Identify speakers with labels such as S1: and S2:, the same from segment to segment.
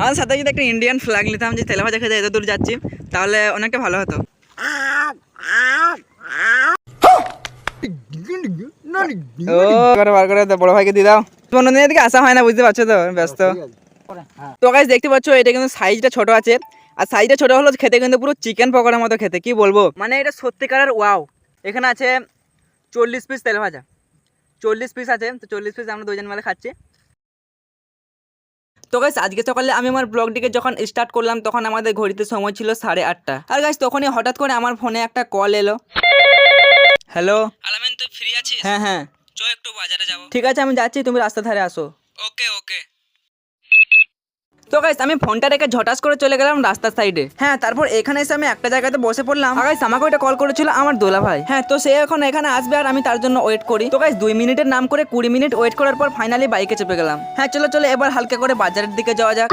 S1: আমার সাথে যদি একটা ইন্ডিয়ান ফ্ল্যাগ নিতাম যে তেলে ভাজা খেতে এত দূর যাচ্ছি, তাহলে অনেকটা ভালো হতো। বার করে বড় ভাইকে দিয়ে দাও। বন্ধুদের এদিকে আসা হয় না, বুঝতে পারছ তো? ব্যস্ত। তো গাইস দেখতে পাচ্ছ, এটা কিন্তু সাইজটা ছোট আছে। আর সাইজটা ছোট হলো খেতে কিন্তু পুরো চিকেন পকোড়ার মতো খেতে, কি বলব? মানে এটা সত্যিকারের ওয়াও এখানে আছে চল্লিশ পিস তেল ভাজা। চল্লিশ পিস আছে, তো চল্লিশ পিস আমরা দুজন মিলে খাচ্ছি। তো গাইস আজকে সকালে আমি আমার ব্লগটিকে যখন স্টার্ট করলাম তখন আমাদের ঘড়িতে সময় ছিল সাড়ে আটটা। আর গাইস তখনই হঠাৎ করে আমার ফোনে একটা কল এলো। হ্যালো আলামিন তুই ফ্রি আছিস? হ্যাঁ হ্যাঁ। চল একটু বাজারে যাব। ঠিক আছে আমি যাচ্ছি তুমি রাস্তা ধারে আসো। ওকে ওকে তো গাইস আমি ফোনটা রেখে ঝটাস করে চলে গেলাম রাস্তার সাইডে হ্যাঁ তারপর এখানে এসে আমি একটা জায়গাতে বসে পড়লাম। গাইস আমাকে ওইটা কল করেছিল আমার দোলা ভাই। হ্যাঁ তো সে এখন এখানে আসবে আর আমি তার জন্য ওয়েট করি। তো গাইস দুই মিনিটের নাম করে কুড়ি মিনিট ওয়েট করার পর ফাইনালি বাইকে চেপে গেলাম। হ্যাঁ চলো চলো এবার হালকা করে বাজারের দিকে যাওয়া যাক।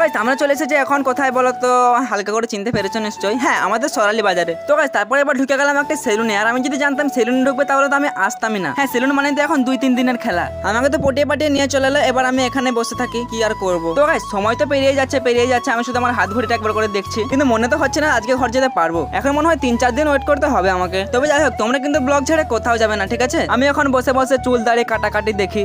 S1: গাইস আমরা চলে এসেছি এখন কোথায় বলো তো? হালকা করে চিনতে পেরেছ নিশ্চয়ই? হ্যাঁ আমাদের সরালি বাজারে। তো গাইস তারপরে এবার ঢুকে গেলাম একটা সেলুনে আর আমি যদি জানতাম সেলুনে ঢুকবে, তাহলে তো আমি আসতামই না। হ্যাঁ সেলুন মানে তো এখন দুই তিন দিনের খেলা। আমাকে তো পটিয়ে পাটিয়ে নিয়ে চলে এলো, এবার আমি এখানে বসে থাকি, কি আর করব? তো গাইস সময় তো পেরিয়ে যাচ্ছে পেরিয়ে যাচ্ছে। আমি শুধু আমার হাত ঘড়িটা একবার করে দেখছি। কিন্তু মনে তো হচ্ছে না, আজকে ঘর যেতে পারব। এখন মনে হয় তিন চার দিন ওয়েট করতে হবে আমাকে। তবে যাই হোক, তোমরা কিন্তু ব্লগ ছেড়ে কোথাও যাবে না, ঠিক আছে? আমি এখন বসে বসে চুল দাড়ি কাটাকাটি দেখি।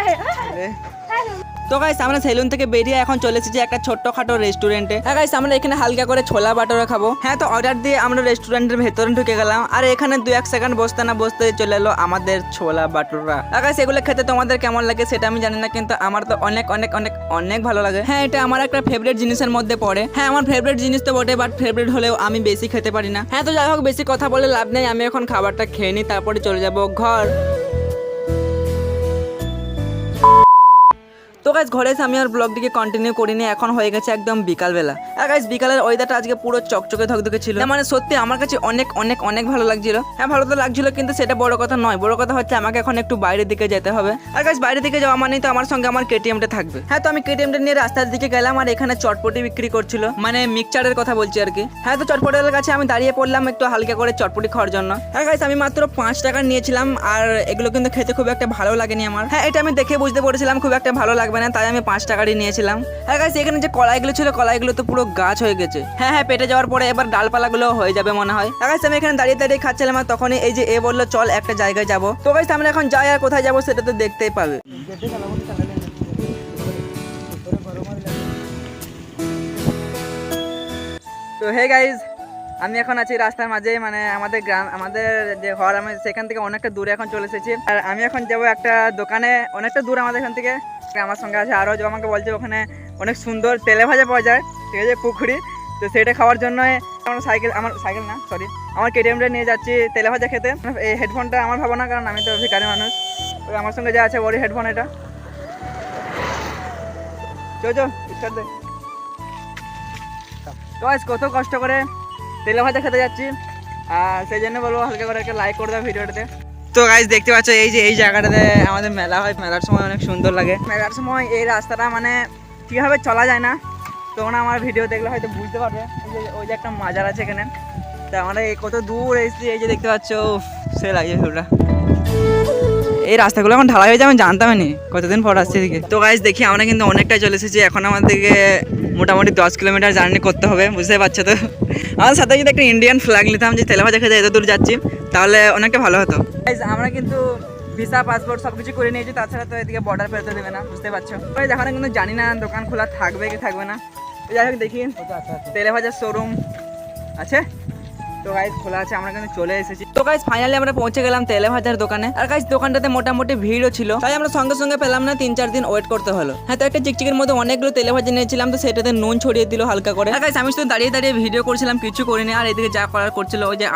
S1: তো গাইস আমরা সেলুন থেকে বেরিয়ে এখন চলে এসেছি একটা ছোট্টখাটো রেস্টুরেন্টে হ্যাঁ গাইস আমরা এখানে হালকা করে ছোলা বাটোরা খাব। হ্যাঁ তো অর্ডার দিয়ে আমরা রেস্টুরেন্টের ভেতরে ঢুকে গেলাম। আর এখানে দু এক সেকেন্ড বসতে না বসতে চলে এলো আমাদের ছোলা বাটোরা আর গাইস এগুলো খেতে তোমাদের কেমন লাগে সেটা আমি জানি না, কিন্তু আমার তো অনেক অনেক অনেক অনেক ভালো লাগে। হ্যাঁ এটা আমার একটা ফেভারিট জিনিসের মধ্যে পড়ে। হ্যাঁ আমার ফেভারিট জিনিস তো বটে বাট ফেভারিট হলেও আমি বেশি খেতে পারি না। হ্যাঁ তো যাই হোক, বেশি কথা বলে লাভ নেই। আমি এখন খাবারটা খেয়ে নিই, তারপরে চলে যাব ঘর। গাইজ ঘরে আমি আর ব্লগটিকে কন্টিনিউ করিনি, এখন হয়ে গেছে একদম বিকালবেলা। আর গাইজ বিকালের ওয়েদারটা আজকে পুরো চকচকে ধকধকে ছিল। মানে সত্যি আমার কাছে অনেক অনেক অনেক ভালো লাগছিল। হ্যাঁ ভালো তো লাগছিল, কিন্তু সেটা বড় কথা নয়। বড় কথা হচ্ছে আমাকে এখন একটু বাইরের দিকে যেতে হবে। আর গাইজ বাইরের দিকে যাওয়া মানেই তো আমার সঙ্গে আমার কেটিএমটা থাকবে। হ্যাঁ তো আমি কেটিএমটা নিয়ে রাস্তার দিকে গেলাম আর এখানে চটপটি বিক্রি করছিল। মানে মিক্সচারের কথা বলছি আর কি। হ্যাঁ তো চটপটের কাছে আমি দাঁড়িয়ে পড়লাম একটু হালকা করে চটপটি খাওয়ার জন্য। হ্যাঁ গাইজ আমি মাত্র পাঁচ টাকা নিয়েছিলাম, আর এগুলো কিন্তু খেতে খুব একটা ভালো লাগেনি আমার। হ্যাঁ এটা আমি দেখে বুঝতে পেরেছিলাম, খুব একটা ভালো লাগবে না তাই আমি পাঁচ টাকারই নিয়েছিলাম। হ্যাঁ গাইজ এখানে যে কলাইগুলো ছিল, কলাইগুলো তো পুরো গাছ হয়ে গেছে। হ্যাঁ হ্যাঁ পেটে যাওয়ার পরে এবার ডালপালাগুলো হয়ে যাবে মনে হয়। হ্যাঁ গাইজ আমি এখানে দাঁড়িয়ে দাঁড়িয়ে খাচ্ছিলাম আর তখনই এই যে এ বলল, চল একটা জায়গায় যাব। তো গাইজ আমরা এখন যাই আর কোথায় যাব সেটা তো দেখতেই পাবে। তো হে গাইজ আমি এখন আছি রাস্তার মাঝে মানে আমাদের গ্রাম, আমাদের যে ঘর, আমি সেখান থেকে অনেকটা দূরে এখন চলে এসেছি। আর আমি এখন যাব একটা দোকানে, অনেকটা দূর আমাদের এখান থেকে। আমার সঙ্গে আছে আরও আমাকে বলছে ওখানে অনেক সুন্দর তেলে ভাজা পাওয়া যায়, ঠিক আছে, পুকুরি। তো সেটা খাওয়ার জন্য আমার সাইকেল আমার সাইকেল না সরি আমার কেটিএমটা নিয়ে যাচ্ছি তেলে ভাজা খেতে। এই হেডফোনটা আমার ভাবো না, কারণ আমি তো ভিকারি মানুষ। ওই আমার সঙ্গে যা আছে, ওরই হেডফোন এটা। চো চো দে কত কষ্ট করে তেলে ভাজা খেতে যাচ্ছি। আর সেই জন্য বলব হালকা করে একটা লাইক করে দাও ভিডিওটাতে। তো গাইজ দেখতে পাচ্ছ এই যে, এই জায়গাটাতে আমাদের মেলা হয়। মেলার সময় অনেক সুন্দর লাগে। মেলার সময় এই রাস্তাটা মানে ঠিকভাবে চলা যায় না তখন আমার ভিডিও দেখলে হয়তো বুঝতে পারবে। ওই যে একটা মাজার আছে এখানে। তা আমরা এই কত দূর এসেছি, এই যে দেখতে পাচ্ছ সে লাগছে ভিডিওটা এই রাস্তাগুলো এখন ঢালাই হয়ে যাবে, আমি জানতামই নি। কতদিন পর আসছে এদিকে। তো গাইজ দেখি আমরা কিন্তু অনেকটাই চলে এসেছি। এখন আমাদেরকে মোটামুটি দশ কিলোমিটার জার্নি করতে হবে বুঝতে পারছ তো? আমার সাথে যদি একটা ইন্ডিয়ান ফ্ল্যাগ নিতাম যে তেলেভাজা খেতে এত দূর যাচ্ছি তাহলে অনেকটা ভালো হতো। আমরা কিন্তু ভিসা পাসপোর্ট সব কিছু করে নিয়েছি তাছাড়া তো এদিকে বর্ডার পেরোতে দেবে না বুঝতে পারছ? ওই দেখানো কিন্তু জানি না দোকান খোলা থাকবে কি থাকবে না। যাই হোক দেখি। তেলেভাজার শোরুম আছে। গাইজ ফাইনালি আমরা পৌঁছে গেলাম দোকানে। আর দোকানটাতে মোটামুটি ভিড়ও ছিল। আমরা সঙ্গে সঙ্গে পেলাম না, তিন চার দিন ওয়েট করতে হলো। হ্যাঁ চিকচিকের মধ্যে অনেকগুলো নিয়েছিলাম, তো সেটাতে নুন ছড়িয়ে দিল হালকা করে। আমি শুধু দাঁড়িয়ে দাঁড়িয়ে ভিডিও করছিলাম, কিছু আর এদিকে যা করার করছিল ওই যে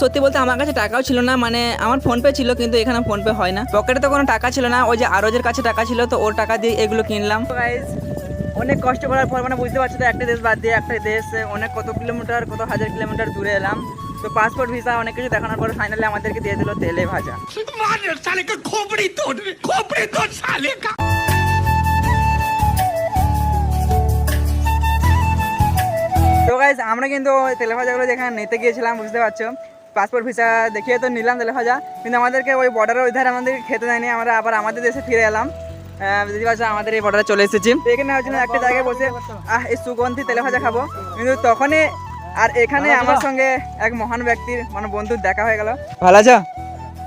S1: সত্যি বলতে আমার কাছে টাকাও ছিল না মানে আমার ফোন পে ছিল, কিন্তু এখানে ফোন পে হয় না। পকেটে তো কোনো টাকা ছিল না, ওই যে আরোজের কাছে টাকা ছিল, তো ওর টাকা দিয়ে এগুলো কিনলাম। গাইজ অনেক কষ্ট করার পর মানে বুঝতে পারছি তো একটা দেশ বাদ দিয়ে একটা দেশ অনেক কত কিলোমিটার কত হাজার কিলোমিটার দূরে এলাম। তো পাসপোর্ট ভিসা অনেক কিছু দেখানোর পর ফাইনালি আমাদেরকে দিয়ে দিল তেলে ভাজা। তো গাইজ আমরা কিন্তু তেলে ভাজাগুলো যেখানে নিতে গিয়েছিলাম বুঝতে পারছ? পাসপোর্ট ভিসা দেখিয়ে তো নিলাম তেলে ভাজা কিন্তু আমাদেরকে ওই বর্ডারের ওই ধারে আমাদের খেতে দেয়নি আমরা আবার আমাদের দেশে ফিরে এলাম। বুঝতে পারছ আমাদের এই বর্ডারে চলে এসেছি। এখানে না একটা জায়গায় বসে আহ এই সুগন্ধি তেলে ভাজা খাব। কিন্তু তখনই আর এখানে আমার সঙ্গে এক মহান ব্যক্তির মানে বন্ধুর দেখা হয়ে গেল। ভালো আছো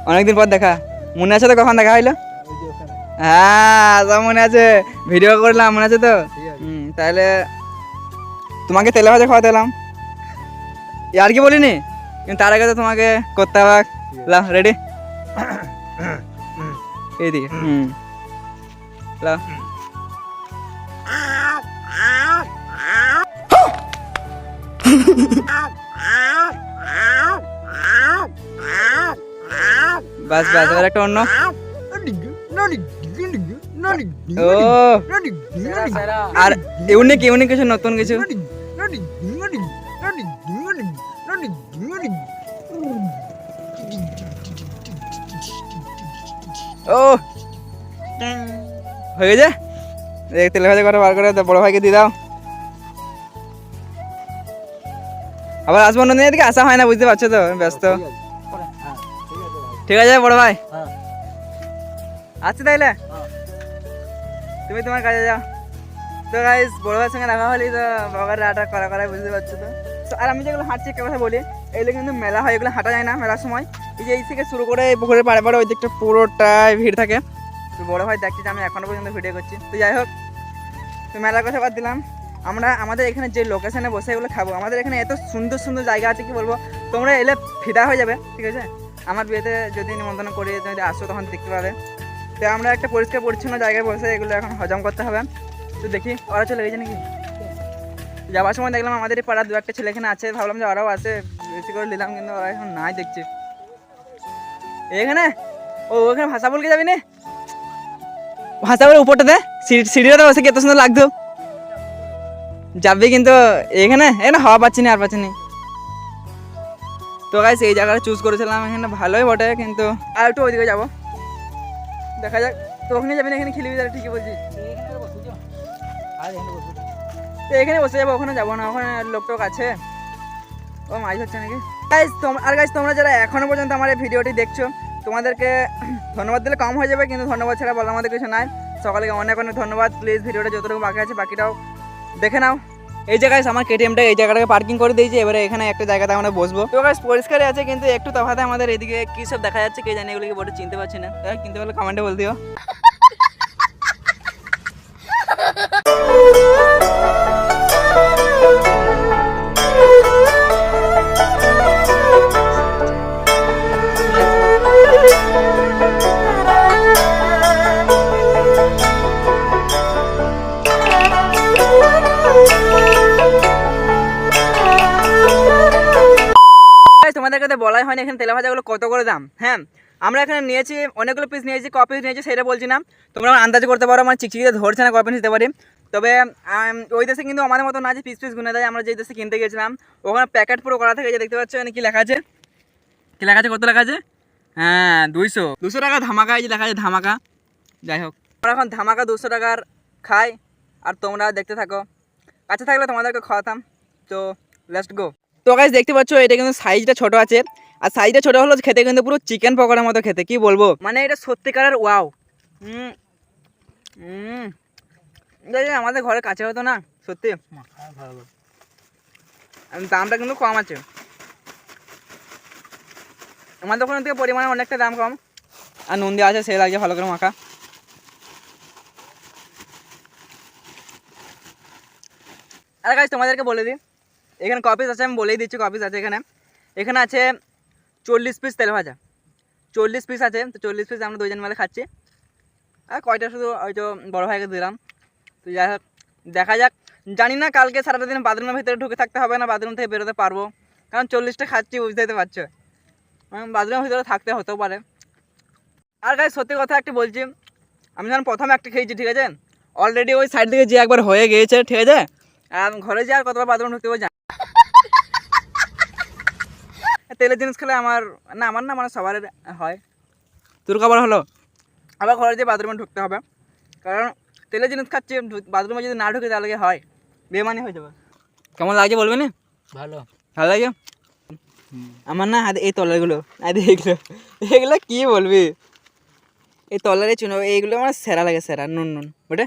S1: অনেকদিন পর দেখা। মনে আছে তো কখন দেখা হইল? হ্যাঁ সব মনে আছে। ভিডিও করলাম মনে আছে তো? তাহলে তোমাকে তেলে ভাজা খাওয়াতে এলাম। আর কি বলিনি? কিন্তু তার আগে তো তোমাকে করতে হবে। রেডি এইদিকে হুম। লাও বাস বাস এবার একটা অন্য। ও। আর ইউনিক ইউনিক কিছু নতুন কিছু? ও। হয়ে গেছে? তেলে ভাজা করে বার করে বড় ভাইকে দিয়ে দাও। আবার আসব অন্য দিন এদিকে? আসা হয় না বুঝতে পারছ তো ব্যস্ত। ঠিক আছে। বড় ভাই। আচ্ছা তাইলে? তুমি তোমার কাজে যাও। তো গাইস বড় ভাইয়ের সঙ্গে দেখা হলি তো বাবার রাটা করা করাই বুঝতে পারছ তো? তো আর আমি যেগুলো হাঁটছি একটা কথা বলি এগুলো কিন্তু মেলা হয় এগুলো হাঁটা যায় না মেলার সময়। এই যে এই থেকে শুরু করে এই পুকুরের পাড়ে পাড়ে ওই দিকটা পুরোটাই ভিড় থাকে। বড় ভাই দেখছি যে আমি এখনও পর্যন্ত ভিডিও করছি। তো যাই হোক, তো মেলার কথা বাদ দিলাম। আমরা, আমাদের এখানে যে লোকেশনে বসে এগুলো খাব, আমাদের এখানে এত সুন্দর সুন্দর জায়গা আছে, কি বলব? তোমরা এলে ফিদা হয়ে যাবে, ঠিক আছে? আমার বিয়েতে যদি নিমন্ত্রণ করি যদি আসো, তখন দেখতে পাবে। তো আমরা একটা পরিষ্কার পরিচ্ছন্ন জায়গায় বসে এগুলো এখন হজম করতে হবে। তো দেখি, ওরা চলে গেছে নাকি? যাওয়ার সময় দেখলাম আমাদের এই পাড়ার দু একটা ছেলে এখানে আছে, ভাবলাম যে ওরাও আছে বেশি করে নিলাম, কিন্তু ওরা এখন নাই দেখছে। এখানে? ও, ওখানে ভাষা বলকে যাবি না? ভাষা বলে উপরটাতে সিঁড়ি- সিঁড়িটাতে বসে কত সুন্দর লাগতো। যাবি কিন্তু এখানে? এখানে হাওয়া পাচ্ছি না, আর পাচ্ছি না। তো গাইস এই জায়গাটা চুজ করেছিলাম, এখানে ভালোই বটে, কিন্তু আর একটু ওইদিকে যাব। দেখা যাক তো ওখানে যাবি না, এখানে খেলবি তাহলে ঠিকই বলছিস। তো এখানে বসে যাব, ওখানে যাব না, ওখানে লোক টোক আছে। ও মাছ হচ্ছে নাকি? গাইজ আর গাইজ তোমরা যারা এখনও পর্যন্ত আমার এই ভিডিওটি দেখছ তোমাদেরকে ধন্যবাদ দিলে কম হয়ে যাবে, কিন্তু ধন্যবাদ ছাড়া বলার আমাদের কিছু নাই। সকালকে অনেক অনেক ধন্যবাদ। প্লিজ ভিডিওটা যতটুকু বাকি আছে, বাকিটাও দেখে নাও। এই জায়গায় আমার কেটিএমটা এই জায়গাটাকে পার্কিং করে দিয়েছি। এবারে এখানে একটা জায়গাতে আমরা বসবো। তো গাছ পরিষ্কারই আছে, কিন্তু একটু তফাতে আমাদের এদিকে কী সব দেখা যাচ্ছে, কে জানি এগুলোকে বড় চিনতে পারছি না। কিন্তু বলে কমেন্টে বল দিও। কাছে বলাই হয়নি, এখানে তেলে ভাজাগুলো কত করে দাম? হ্যাঁ আমরা এখানে নিয়েছি, অনেকগুলো পিস নিয়েছি ক পিস নিয়েছি সেটা বলছি না। তোমরা আন্দাজ করতে পারো, আমার চিকচিকিতে ধরছে না ক পিস নিতে পারি। তবে ওই দেশে কিন্তু আমাদের মতো না যে পিস পিস গুনে দেয়, আমরা যে দেশে কিনতে গেছিলাম ওখানে প্যাকেট পুরো করা থাকে যে দেখতে পাচ্ছ, এখানে কি লেখা আছে? কি লেখা আছে, কত লেখা আছে? হ্যাঁ দুইশো। দুশো টাকা ধামাকা, এই যে লেখা আছে ধামাকা। যাই হোক। আমরা এখন ধামাকা দুশো টাকার খাই, আর তোমরা দেখতে থাকো। কাছে থাকলে তোমাদেরকে খাওয়াতাম। তো লেটস গো তো গাইজ দেখতে পাচ্ছ এটা কিন্তু সাইজটা ছোট আছে। আর সাইজটা ছোট হলো খেতে কিন্তু পুরো চিকেন পকোড়ার মতো খেতে কি বলব? মানে এটা সত্যিকারের ওয়াও হুম হুম। আমাদের ঘরের কাছে হতো না সত্যি। দামটা কিন্তু কম আছে। আমাদের ওখানে থেকে পরিমাণে অনেকটা দাম কম। আর নুন দেওয়া আছে সে লাগছে ভালো করে মাখা। আর গাছ তোমাদেরকে বলে দিই এখানে কপিস আছে, আমি বলেই দিচ্ছি কপিস আছে এখানে। এখানে আছে চল্লিশ পিস তেল ভাজা। চল্লিশ পিস আছে, তো চল্লিশ পিস আমরা দুজন মিলে খাচ্ছি। আর কয়টা শুধু হয়তো বড় ভাইকে দিলাম। তো যাই হোক, দেখা যাক। জানি না কালকে সারাটা দিন বাথরুমের ভিতরে ঢুকে থাকতে হবে না, বাথরুম থেকে বেরোতে পারব। কারণ চল্লিশটা খাচ্ছি, বুঝতেই তো পারছ। বাথরুমের ভিতরে থাকতে হতেও পারে। আর গাছ সত্যি কথা একটা বলছি। আমি যখন প্রথমে একটা খেয়েছি, ঠিক আছে? অলরেডি ওই সাইড থেকে যে একবার হয়ে গিয়েছে, ঠিক আছে? আর ঘরে যে আর কতবার বাথরুম ঢুকতে হবে জানি না। তেলের জিনিস খেলে আমার না আমার না মানে সবার হয়। তোর খাবার হলো? আবার ঘরে যে বাথরুমে ঢুকতে হবে। কারণ তেলের জিনিস খাচ্ছি বাথরুমে যদি না ঢুকে তাহলে কি হয়? বেমানি হয়ে যাবে। কেমন লাগছে বলবে না?
S2: ভালো।
S1: ভালো লাগে আমার না এই তলারগুলো আরে এগুলো এগুলো কি বলবি? এই তলারে চুনো এইগুলো আমার সেরা লাগে সেরা নুন নুন বুঝে